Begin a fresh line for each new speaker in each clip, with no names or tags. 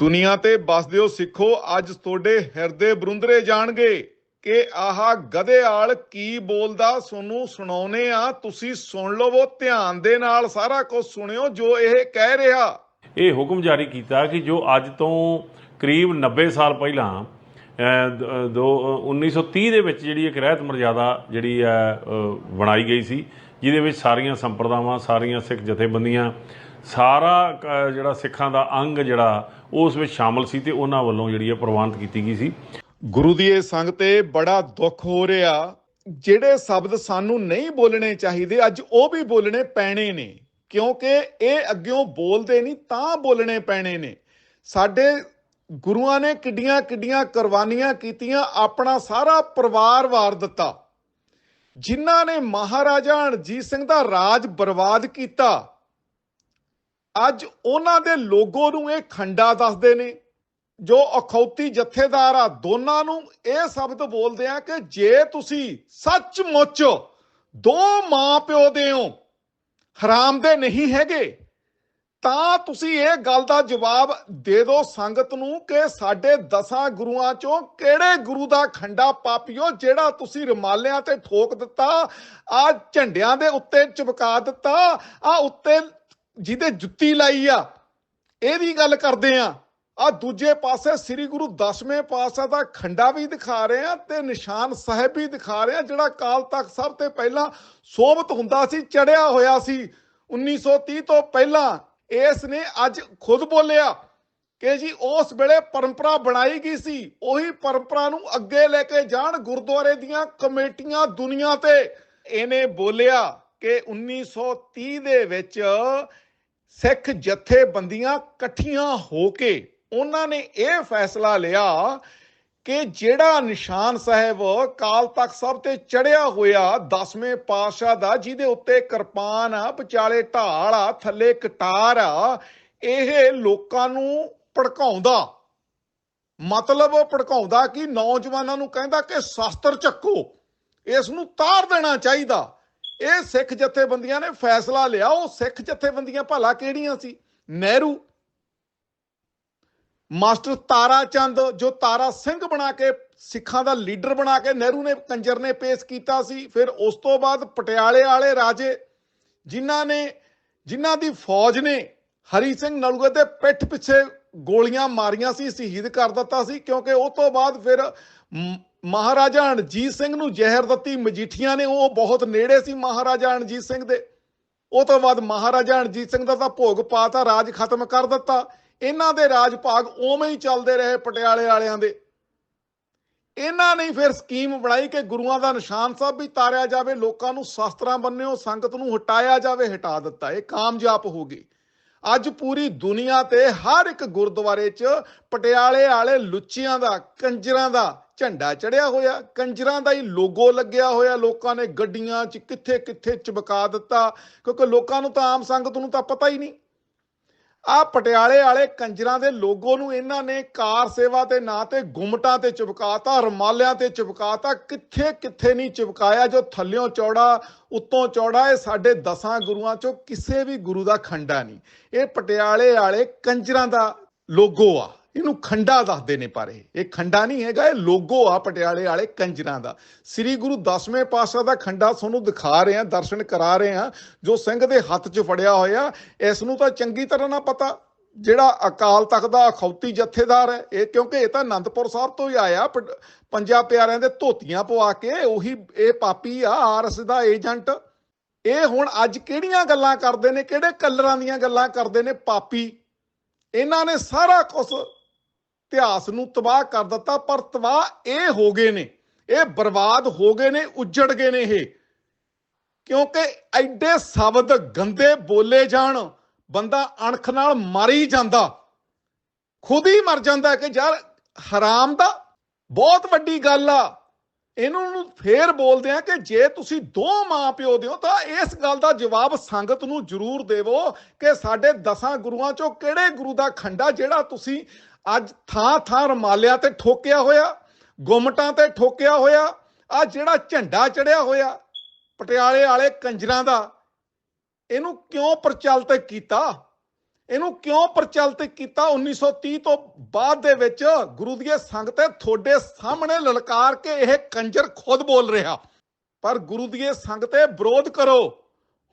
ਦੁਨੀਆ ਤੇ ਬਸਦੇ ਹੋ ਸਿੱਖੋ ਅੱਜ ਤੁਹਾਡੇ ਹਿਰਦੇ ਬਰੁੰਦਰੇ ਜਾਣਗੇ ਕਿ ਆਹ ਗਧੇਆਲ ਕੀ ਬੋਲਦਾ ਤੁਹਾਨੂੰ ਸੁਣਾਉਨੇ ਆ ਤੁਸੀਂ ਸੁਣ ਲਵੋ ਧਿਆਨ ਦੇ ਨਾਲ ਸਾਰਾ ਕੁਝ ਸੁਣਿਓ ਜੋ ਇਹ ਕਹਿ ਰਿਹਾ।
ਇਹ ਹੁਕਮ ਜਾਰੀ ਕੀਤਾ ਕਿ ਜੋ ਅੱਜ ਤੋਂ ਕਰੀਬ 90 ਸਾਲ ਪਹਿਲਾਂ ਅਹ, ਦ- ਦੋ ਅਹ, 1930 ਦੇ ਵਿੱਚ ਜਿਹੜੀ ਇੱਕ ਰਹਿਤ ਮਰਜ਼ਾਦਾ ਜਿਹੜੀ ਹੈ ਬਣਾਈ ਗਈ ਸੀ ਜਿਹਦੇ ਵਿੱਚ ਸਾਰੀਆਂ ਸੰਪਰਦਾਵਾਂ ਸਾਰੀਆਂ ਸਿੱਖ ਜਥੇਬੰਦੀਆਂ ਸਾਰਾ ਜਿਹੜਾ ਸਿੱਖਾਂ ਦਾ ਅੰਗ ਜਿਹੜਾ, ਉਸ ਵਿੱਚ ਸ਼ਾਮਲ ਸੀ ਤੇ ਉਹਨਾਂ ਵੱਲੋਂ ਜਿਹੜੀ ਹੈ ਪ੍ਰਵਾਨਿਤ ਕੀਤੀ ਗਈ ਸੀ।
ਗੁਰੂ ਦੀ ਇਹ ਸੰਗ ਤੇ ਬੜਾ ਦੁੱਖ ਹੋ ਰਿਹਾ। ਜਿਹੜੇ ਸ਼ਬਦ ਸਾਨੂੰ ਨਹੀਂ ਬੋਲਣੇ ਚਾਹੀਦੇ, ਅੱਜ ਉਹ ਵੀ ਬੋਲਣੇ ਪੈਣੇ ਨੇ। ਕਿਉਂਕਿ ਇਹ ਅੱਗਿਓਂ ਬੋਲਦੇ ਨਹੀਂ, ਤਾਂ ਬੋਲਣੇ ਪੈਣੇ ਨੇ। ਸਾਡੇ ਗੁਰੂਆਂ ਨੇ ਕਿੱਡੀਆਂ ਕਿੱਡੀਆਂ ਕੁਰਬਾਨੀਆਂ ਕੀਤੀਆਂ, ਆਪਣਾ ਸਾਰਾ ਪਰਿਵਾਰ ਵਾਰ ਦਿੱਤਾ। ਜਿਨ੍ਹਾਂ ਨੇ ਮਹਾਰਾਜਾ ਰਣਜੀਤ ਸਿੰਘ ਦਾ ਰਾਜ ਬਰਬਾਦ ਕੀਤਾ ਅੱਜ ਉਹਨਾਂ ਦੇ ਲੋਗੋ ਨੂੰ ਇਹ ਖੰਡਾ ਦੱਸਦੇ ਨੇ। ਜੋ ਅਖੌਤੀ ਜਥੇਦਾਰ ਆ, ਦੋਨਾਂ ਨੂੰ ਇਹ ਸ਼ਬਦ ਬੋਲਦੇ ਆ ਕਿ ਜੇ ਤੁਸੀਂ ਸੱਚਮੁੱਚ ਦੋ ਮਾਂ ਪਿਓ ਦੇ ਹੋ, ਹਰਾਮ ਦੇ ਨਹੀਂ ਹੈਗੇ, ਤਾਂ ਤੁਸੀਂ ਇਹ ਗੱਲ ਦਾ ਜਵਾਬ ਦੇ ਦਿਓ ਸੰਗਤ ਨੂੰ ਕਿ ਸਾਡੇ ਦਸਾਂ ਗੁਰੂਆਂ ਚੋਂ ਕਿਹੜੇ ਗੁਰੂ ਦਾ ਖੰਡਾ ਪਾਪਿਓ ਜਿਹੜਾ ਤੁਸੀਂ ਰਮਾਲਿਆਂ ਤੇ ਠੋਕ ਦਿੱਤਾ, ਆ ਝੰਡਿਆਂ ਦੇ ਉੱਤੇ ਚਿਪਕਾ ਦਿੱਤਾ, ਆ ਉੱਤੇ ਜਿਹਦੇ ਜੁੱਤੀ ਲਾਈ ਆ ਇਹਦੀ ਗੱਲ ਕਰਦੇ ਆ। ਆ ਦੂਜੇ ਪਾਸੇ ਸ੍ਰੀ ਗੁਰੂ ਦਸਵੇਂ ਪਾਤਸ਼ਾਹ ਦਾ ਖੰਡਾ ਵੀ ਦਿਖਾ ਰਹੇ ਆ ਤੇ ਨਿਸ਼ਾਨ ਸਾਹਿਬ ਵੀ ਦਿਖਾ ਰਹੇ ਆ, ਜਿਹੜਾ ਕਾਲ ਤਖਤ ਸਾਹਿਬ ਤੇ ਪਹਿਲਾਂ ਸੋਭਤ ਹੁੰਦਾ ਸੀ, ਚੜਿਆ ਹੋਇਆ ਸੀ। 1930 ਤੋਂ ਪਹਿਲਾਂ ਇਸ ਨੇ ਅੱਜ ਖੁਦ ਬੋਲਿਆ ਕਿ ਜੀ ਉਸ ਵੇਲੇ ਪਰੰਪਰਾ ਬਣਾਈ ਗਈ ਸੀ, ਉਹੀ ਪਰੰਪਰਾ ਨੂੰ ਅੱਗੇ ਲੈ ਕੇ ਜਾਣ ਗੁਰਦੁਆਰੇ ਦੀਆਂ ਕਮੇਟੀਆਂ ਦੁਨੀਆ ਤੇ। ਇਹਨੇ ਬੋਲਿਆ ਕਿ 1930 ਦੇ ਵਿੱਚ ਸਿੱਖ ਜਥੇਬੰਦੀਆਂ ਇਕੱਠੀਆਂ ਹੋ ਕੇ ਉਹਨਾਂ ਨੇ ਇਹ ਫੈਸਲਾ ਲਿਆ ਕਿ ਜਿਹੜਾ ਨਿਸ਼ਾਨ ਸਾਹਿਬ ਕਾਲ ਤਖਤ ਸਾਹਿਬ ਤੇ ਚੜਿਆ ਹੋਇਆ 10ਵੇਂ ਪਾਤਸ਼ਾਹ ਦਾ, ਜਿਹਦੇ ਉੱਤੇ ਕਿਰਪਾਨ ਆ, ਵਿਚਾਲੇ ਢਾਲ ਆ, ਥੱਲੇ ਕਟਾਰ ਆ, ਇਹ ਲੋਕਾਂ ਨੂੰ ਭੜਕਾਉਂਦਾ। ਮਤਲਬ ਉਹ ਭੜਕਾਉਂਦਾ ਕਿ ਨੌਜਵਾਨਾਂ ਨੂੰ ਕਹਿੰਦਾ ਕਿ ਸ਼ਸਤਰ ਚੱਕੋ, ਇਸ ਨੂੰ ਤਾਰ ਦੇਣਾ ਚਾਹੀਦਾ। ਇਹ ਸਿੱਖ ਜਥੇਬੰਦੀਆਂ ਨੇ ਫੈਸਲਾ ਲਿਆ, ਉਹ ਸਿੱਖ ਜਥੇਬੰਦੀਆਂ ਭਲਾ ਕਿਹੜੀਆਂ ਸੀ? ਨਹਿਰੂ, ਮਾਸਟਰ ਤਾਰਾ ਚੰਦ ਜੋ ਤਾਰਾ ਸਿੰਘ ਬਣਾ ਕੇ, ਸਿੱਖਾਂ ਦਾ ਲੀਡਰ ਬਣਾ ਕੇ ਨਹਿਰੂ ਨੇ, ਕੰਜਰ ਨੇ ਪੇਸ਼ ਕੀਤਾ ਸੀ, ਫਿਰ ਉਸ ਤੋਂ ਬਾਅਦ ਪਟਿਆਲੇ ਵਾਲੇ ਰਾਜੇ, ਜਿਨ੍ਹਾਂ ਨੇ, ਜਿਨ੍ਹਾਂ ਦੀ ਫੌਜ ਨੇ ਹਰੀ ਸਿੰਘ ਨਲੂਏ ਦੇ ਪਿੱਠ ਪਿੱਛੇ ਗੋਲੀਆਂ ਮਾਰੀਆਂ ਸੀ, ਸ਼ਹੀਦ ਕਰ ਦਿੱਤਾ ਸੀ, ਕਿਉਂਕਿ ਉਹ ਤੋਂ ਬਾਅਦ ਫਿਰ ਮਹਾਰਾਜਾ ਰਣਜੀਤ ਸਿੰਘ ਨੂੰ ਜ਼ਹਿਰ ਦਿੱਤੀ, ਮਜੀਠੀਆਂ ਨੇ, ਉਹ ਬਹੁਤ ਨੇੜੇ ਸੀ ਮਹਾਰਾਜਾ ਰਣਜੀਤ ਸਿੰਘ ਦੇ। ਉਹ ਤੋਂ ਬਾਅਦ ਮਹਾਰਾਜਾ ਰਣਜੀਤ ਸਿੰਘ ਦਾ ਤਾਂ ਭੋਗ ਪਾਤਾ ਰਾਜ ਖਤਮ ਕਰ ਦਿੱਤਾ। ਇਹਨਾਂ ਦੇ ਰਾਜ ਭਾਗ ਉਵੇਂ ਹੀ ਚੱਲਦੇ ਰਹੇ ਪਟਿਆਲੇ ਵਾਲਿਆਂ ਦੇ। ਇਹਨਾਂ ਨੇ ਫਿਰ ਸਕੀਮ ਬਣਾਈ ਕਿ ਗੁਰੂਆਂ ਦਾ ਨਿਸ਼ਾਨ ਸਾਹਿਬ ਵੀ ਤਾਰਿਆ ਜਾਵੇ, ਲੋਕਾਂ ਨੂੰ ਸ਼ਾਸਤਰਾਂ ਬੰਨਿਓ, ਸੰਗਤ ਨੂੰ ਹਟਾਇਆ ਜਾਵੇ, ਹਟਾ ਦਿੱਤਾ। ਇਹ ਕਾਮਯਾਬ ਹੋ ਗਈ ਅੱਜ ਪੂਰੀ ਦੁਨੀਆ ਤੇ ਹਰ ਇੱਕ ਗੁਰਦੁਆਰੇ 'ਚ ਪਟਿਆਲੇ ਵਾਲੇ ਲੁੱਚੀਆਂ ਦਾ, ਕੰਜਰਾਂ ਦਾ ਝੰਡਾ ਚੜਿਆ ਹੋਇਆ, ਕੰਜਰਾਂ ਦਾ ਹੀ ਲੋਗੋ ਲੱਗਿਆ ਹੋਇਆ, ਲੋਕਾਂ ਨੇ ਗੱਡੀਆਂ 'ਚ ਕਿੱਥੇ ਕਿੱਥੇ ਚਮਕਾ ਦਿੱਤਾ, ਕਿਉਂਕਿ ਲੋਕਾਂ ਨੂੰ ਤਾਂ ਆਮ ਸੰਗਤ ਨੂੰ ਤਾਂ ਪਤਾ ਹੀ ਨਹੀਂ। ਆ ਪਟਿਆਲੇ ਵਾਲੇ ਕੰਜਰਾਂ ਦੇ ਲੋਗੋ ਨੂੰ ਇਹਨਾਂ ਨੇ ਕਾਰ ਸੇਵਾ ਦੇ ਨਾਂ ਤੇ ਗੁੰਮਟਾਂ ਤੇ ਚਿਪਕਾਤਾ ਰਮਾਲਿਆਂ ਤੇ ਚਿਪਕਾਤਾ ਕਿੱਥੇ ਕਿੱਥੇ ਨਹੀਂ ਚਿਪਕਾਇਆ ਜੋ ਥੱਲਿਓਂ ਚੌੜਾ, ਉੱਤੋਂ ਚੌੜਾ, ਇਹ ਸਾਡੇ ਦਸਾਂ ਗੁਰੂਆਂ ਚੋਂ ਕਿਸੇ ਵੀ ਗੁਰੂ ਦਾ ਖੰਡਾ ਨਹੀਂ। ਇਹ ਪਟਿਆਲੇ ਵਾਲੇ ਕੰਜਰਾਂ ਦਾ ਲੋਗੋ ਆ। ਇਹਨੂੰ ਖੰਡਾ ਦੱਸਦੇ ਨੇ ਪਰ। ਇਹ ਇਹ ਖੰਡਾ ਨਹੀਂ ਹੈਗਾ, ਇਹ ਲੋਗੋ ਆ ਪਟਿਆਲੇ ਵਾਲੇ ਕੰਜਰਾਂ ਦਾ। ਸ੍ਰੀ ਗੁਰੂ ਦਸਵੇਂ ਪਾਤਸ਼ਾਹ ਦਾ ਖੰਡਾ ਤੁਹਾਨੂੰ ਦਿਖਾ ਰਹੇ ਆ ਦਰਸ਼ਨ ਕਰਾ ਰਹੇ ਆ ਜੋ ਸਿੰਘ ਦੇ ਹੱਥ 'ਚ ਫੜਿਆ ਹੋਇਆ, ਇਸ ਨੂੰ ਤਾਂ ਚੰਗੀ ਤਰ੍ਹਾਂ ਨਾ ਪਤਾ। ਜਿਹੜਾ ਅਕਾਲ ਤਖਤ ਦਾ ਅਖੌਤੀ ਜਥੇਦਾਰ ਹੈ, ਇਹ ਕਿਉਂਕਿ ਇਹ ਤਾਂ ਅਨੰਦਪੁਰ ਸਾਹਿਬ ਤੋਂ ਹੀ ਆਇਆ ਪ- ਪੰਜਾਂ ਪਿਆਰਿਆਂ ਦੇ ਧੋਤੀਆਂ ਪਵਾ ਕੇ, ਉਹੀ ਇਹ ਪਾਪੀ ਆ, ਆਰਐਸ ਦਾ ਏਜੰਟ। ਇਹ ਹੁਣ ਅੱਜ ਕਿਹੜੀਆਂ ਗੱਲਾਂ ਕਰਦੇ ਨੇ, ਕਿਹੜੇ ਕਲਰਾਂ ਦੀਆਂ ਗੱਲਾਂ ਕਰਦੇ ਨੇ ਪਾਪੀ? ਇਹਨਾਂ ਨੇ ਸਾਰਾ ਕੁਝ ਇਤਿਹਾਸ ਨੂੰ ਤਬਾਹ ਕਰ ਦਿੱਤਾ, ਪਰ ਤਬਾਹ ਇਹ ਹੋ ਗਏ ਨੇ, ਇਹ ਬਰਬਾਦ ਹੋ ਗਏ ਨੇ, ਉੱਜੜ ਗਏ ਨੇ ਇਹ। ਕਿਉਂਕਿ ਐਡੇ ਸ਼ਬਦ ਗੰਦੇ ਬੋਲੇ ਜਾਣ, ਬੰਦਾ ਅਣਖ ਨਾਲ ਮਰ ਹੀ ਜਾਂਦਾ, ਖੁਦ ਹੀ ਮਰ ਜਾਂਦਾ ਕਿ ਯਾਰ ਹਰਾਮ ਦਾ ਬਹੁਤ ਵੱਡੀ ਗੱਲ ਆ। ਇਹਨੂੰ ਨੂੰ ਫੇਰ ਬੋਲਦੇ ਆ ਕਿ ਜੇ ਤੁਸੀਂ ਦੋ ਮਾਂ ਪਿਓ ਦਿਓ, ਤਾਂ ਇਸ ਗੱਲ ਦਾ ਜਵਾਬ ਸੰਗਤ ਨੂੰ ਜ਼ਰੂਰ ਦੇਵੋ ਕਿ ਸਾਡੇ ਦਸਾਂ ਗੁਰੂਆਂ ਚੋਂ ਕਿਹੜੇ ਗੁਰੂ ਦਾ ਖੰਡਾ ਜਿਹੜਾ ਤੁਸੀਂ ਅੱਜ ਥਾਂ ਥਾਂ ਰਮਾਲਿਆਂ ਤੇ ਠੋਕਿਆ ਹੋਇਆ, ਗੁੰਮਟਾਂ ਤੇ ਠੋਕਿਆ ਹੋਇਆ ਆ ਜਿਹੜਾ ਝੰਡਾ ਚੜਿਆ ਹੋਇਆ, ਪਟਿਆਲੇ ਵਾਲੇ ਕੰਜਰਾਂ ਦਾ, ਇਹਨੂੰ ਕਿਉਂ ਪ੍ਰਚਲਿਤ ਕੀਤਾ? ਇਹਨੂੰ ਕਿਉਂ ਪ੍ਰਚਲਿਤ ਕੀਤਾ? 1930 ਤੋਂ ਬਾਅਦ ਦੇ ਵਿੱਚ ਗੁਰੂ ਦੀ ਸੰਗਤ ਤੁਹਾਡੇ ਸਾਹਮਣੇ ਲਲਕਾਰ ਕੇ ਇਹ ਕੰਜਰ ਖੁਦ ਬੋਲ ਰਿਹਾ। ਪਰ ਗੁਰੂ ਦੀ ਸੰਗਤੇ ਵਿਰੋਧ ਕਰੋ।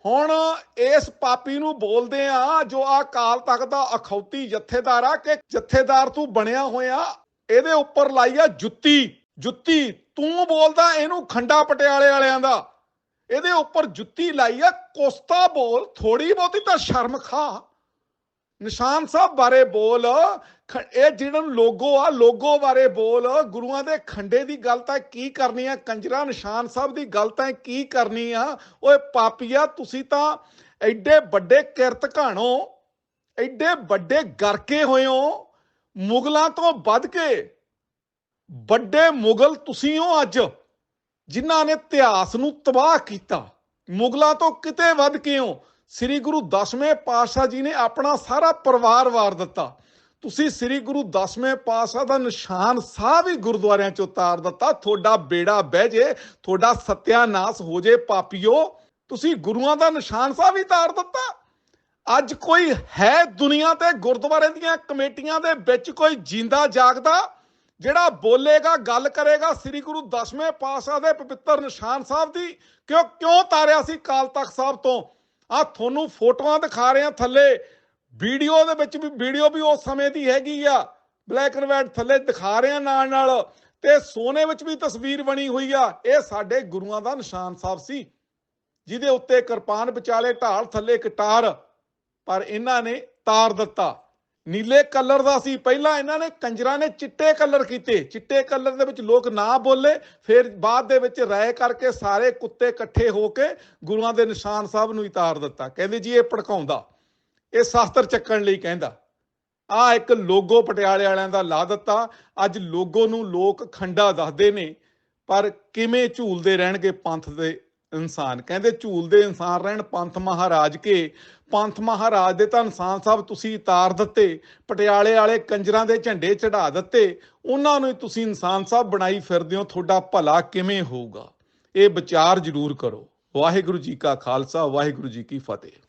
ਹੁਣ ਇਸ ਪਾਪੀ ਨੂੰ ਬੋਲਦੇ ਆ ਜੋ ਆ ਕਾਲ ਤੱਕ ਦਾ ਅਖੌਤੀ ਜਥੇਦਾਰ ਆ ਕਿ ਜਥੇਦਾਰ ਤੂੰ ਬਣਿਆ ਹੋਇਆ, ਇਹਦੇ ਉੱਪਰ ਲਾਈ ਆ ਜੁੱਤੀ ਜੁੱਤੀ, ਤੂੰ ਬੋਲਦਾ ਇਹਨੂੰ ਖੰਡਾ ਪਟਿਆਲੇ ਵਾਲਿਆਂ ਦਾ। ਇਹਦੇ ਉੱਪਰ ਜੁੱਤੀ ਲਾਈ ਆ, ਕੋਸਤਾ ਬੋਲ ਥੋੜੀ ਬਹੁਤੀ ਤਾਂ ਸ਼ਰਮ ਖਾ। ਨਿਸ਼ਾਨ ਸਾਹਿਬ ਬਾਰੇ ਬੋਲ। ਇਹ ਜਿਹੜਾ ਲੋਗੋ ਆ, ਲੋਗੋ ਬਾਰੇ ਬੋਲ। ਗੁਰੂਆਂ ਦੇ ਖੰਡੇ ਦੀ ਗੱਲ ਤਾਂ ਕੀ ਕਰਨੀ ਆ? ਕੰਜਰਾ ਨਿਸ਼ਾਨ ਸਾਹਿਬ ਦੀ ਗੱਲ ਤਾਂ ਕੀ ਕਰਨੀ ਆ? ਓਏ ਪਾਪੀਆ, ਤੁਸੀਂ ਤਾਂ ਐਡੇ ਵੱਡੇ ਕਿਰਤ ਘਾਣੋ, ਐਡੇ ਵੱਡੇ ਗਰਕੇ ਹੋਏ ਹੋ, ਮੁਗਲਾਂ ਤੋਂ ਵੱਧ ਕੇ ਵੱਡੇ ਮੁਗਲ ਤੁਸੀਂ ਹੋ ਅੱਜ, ਜਿਨ੍ਹਾਂ ਨੇ ਇਤਿਹਾਸ ਨੂੰ ਤਬਾਹ ਕੀਤਾ। ਮੁਗਲਾਂ ਤੋਂ ਕਿਤੇ ਵੱਧ ਕੇ ਹੋ ਸ੍ਰੀ ਗੁਰੂ ਦਸਵੇਂ ਪਾਤਸ਼ਾਹ ਜੀ ਨੇ ਆਪਣਾ ਸਾਰਾ ਪਰਿਵਾਰ ਵਾਰ ਦਿੱਤਾ। ਤੁਸੀਂ ਸ੍ਰੀ ਗੁਰੂ ਦਸਵੇਂ ਪਾਤਸ਼ਾਹ ਦਾ ਨਿਸ਼ਾਨ ਸਾਹਿਬ ਵੀ ਗੁਰਦੁਆਰਿਆਂ ਚ ਉਤਾਰ ਦਿੱਤਾ। ਤੁਹਾਡਾ ਬੇੜਾ ਬਹਿ ਜੇ, ਤੁਹਾਡਾ ਸਤਿਆਨਾਸ਼ ਹੋ ਜੇ ਪਾਪੀਓ, ਤੁਸੀਂ ਗੁਰੂਆਂ ਦਾ ਨਿਸ਼ਾਨ ਸਾਹਿਬ ਹੀ ਤਾਰ ਦਿੱਤਾ। ਅੱਜ ਕੋਈ ਹੈ ਦੁਨੀਆ ਤੇ ਗੁਰਦੁਆਰੇ ਦੀਆਂ ਕਮੇਟੀਆਂ ਦੇ ਵਿੱਚ ਕੋਈ ਜਿੰਦਾ ਜਾਗਦਾ, ਜਿਹੜਾ ਬੋਲੇਗਾ, ਗੱਲ ਕਰੇਗਾ ਸ੍ਰੀ ਗੁਰੂ ਦਸਵੇਂ ਪਾਤਸ਼ਾਹ ਦੇ ਪਵਿੱਤਰ ਨਿਸ਼ਾਨ ਸਾਹਿਬ ਦੀ? ਕਿਉਂ ਕਿਉਂ ਤਾਰਿਆ ਸੀ ਕਾਲ ਤਖਤ ਸਾਹਿਬ ਤੋਂ? ਆ ਤੁਹਾਨੂੰ ਫੋਟੋਆਂ ਦਿਖਾ ਰਹੇ ਆ ਥੱਲੇ। ਵੀਡੀਓ ਦੇ ਵਿੱਚ ਵੀ ਵੀਡੀਓ ਵੀ ਉਸ ਸਮੇਂ ਦੀ ਹੈਗੀ ਆ। ਬਲੈਕ ਐਂਡ ਵਾਈਟ ਥੱਲੇ ਦਿਖਾ ਰਹੇ ਆ ਨਾਲ ਨਾਲ। ਤੇ ਸੋਨੇ ਵਿੱਚ ਵੀ ਤਸਵੀਰ ਬਣੀ ਹੋਈ ਆ। ਇਹ ਸਾਡੇ ਗੁਰੂਆਂ ਦਾ ਨਿਸ਼ਾਨ ਸਾਹਿਬ ਸੀ। ਜਿਹਦੇ ਉੱਤੇ ਕਿਰਪਾਨ ਵਿਚਾਲੇ ਢਾਲ ਥੱਲੇ ਕਟਾਰ ਪਰ ਇਹਨਾਂ ਨੇ ਤਾਰ ਦਿੱਤਾ। ਨੀਲੇ ਕਲਰ ਦਾ ਸੀ। ਪਹਿਲਾਂ ਇਹਨਾਂ ਨੇ ਕੰਜਰਾਂ ਨੇ ਚਿੱਟੇ ਕਲਰ ਕੀਤੇ। ਚਿੱਟੇ ਕਲਰ ਦੇ ਵਿੱਚ ਲੋਕ ਨਾ ਬੋਲੇ। ਫਿਰ ਬਾਅਦ ਦੇ ਵਿੱਚ ਰਾਏ ਕਰਕੇ ਸਾਰੇ ਕੁੱਤੇ ਇਕੱਠੇ ਹੋ ਕੇ ਗੁਰੂਆਂ ਦੇ ਨਿਸ਼ਾਨ ਸਾਹਿਬ ਨੂੰ ਉਤਾਰ ਦਿੱਤਾ। ਕਹਿੰਦੇ ਜੀ ਇਹ ਭੜਕਾਉਂਦਾ। ਇਹ ਸ਼ਾਸਤਰ ਚੱਕਣ ਲਈ ਕਹਿੰਦਾ। ਆ ਇੱਕ ਲੋਗੋ ਪਟਿਆਲੇ ਵਾਲਿਆਂ ਦਾ ਲਾ ਦਿੱਤਾ। ਅੱਜ ਲੋਗੋ ਨੂੰ ਲੋਕ ਖੰਡਾ ਦੱਸਦੇ ਨੇ। ਪਰ ਕਿਵੇਂ ਝੂਲਦੇ ਰਹਿਣਗੇ ਪੰਥ ਦੇ ਇਨਸਾਨ। ਕਹਿੰਦੇ ਝੂਲਦੇ ਇਨਸਾਨ ਰਹਿਣ, ਪੰਥ ਮਹਾਰਾਜ ਕੇ। ਪੰਥ ਮਹਾਰਾਜ ਦੇ ਤਾਂ ਇਨਸਾਨ ਸਾਹਿਬ ਤੁਸੀਂ ਉਤਾਰ ਦਿੱਤੇ, ਪਟਿਆਲੇ ਵਾਲੇ ਕੰਜਰਾਂ ਦੇ ਝੰਡੇ ਚੜਾ ਦਿੱਤੇ। ਉਹਨਾਂ ਨੂੰ ਹੀ ਤੁਸੀਂ ਇਨਸਾਨ ਸਾਹਿਬ ਬਣਾਈ ਫਿਰਦੇ ਹੋ, ਤੁਹਾਡਾ ਭਲਾ ਕਿਵੇਂ ਹੋਊਗਾ? ਇਹ ਵਿਚਾਰ ਜ਼ਰੂਰ ਕਰੋ। ਵਾਹਿਗੁਰੂ ਜੀ ਕਾ ਖਾਲਸਾ, ਵਾਹਿਗੁਰੂ ਜੀ ਕੀ ਫਤਿਹ।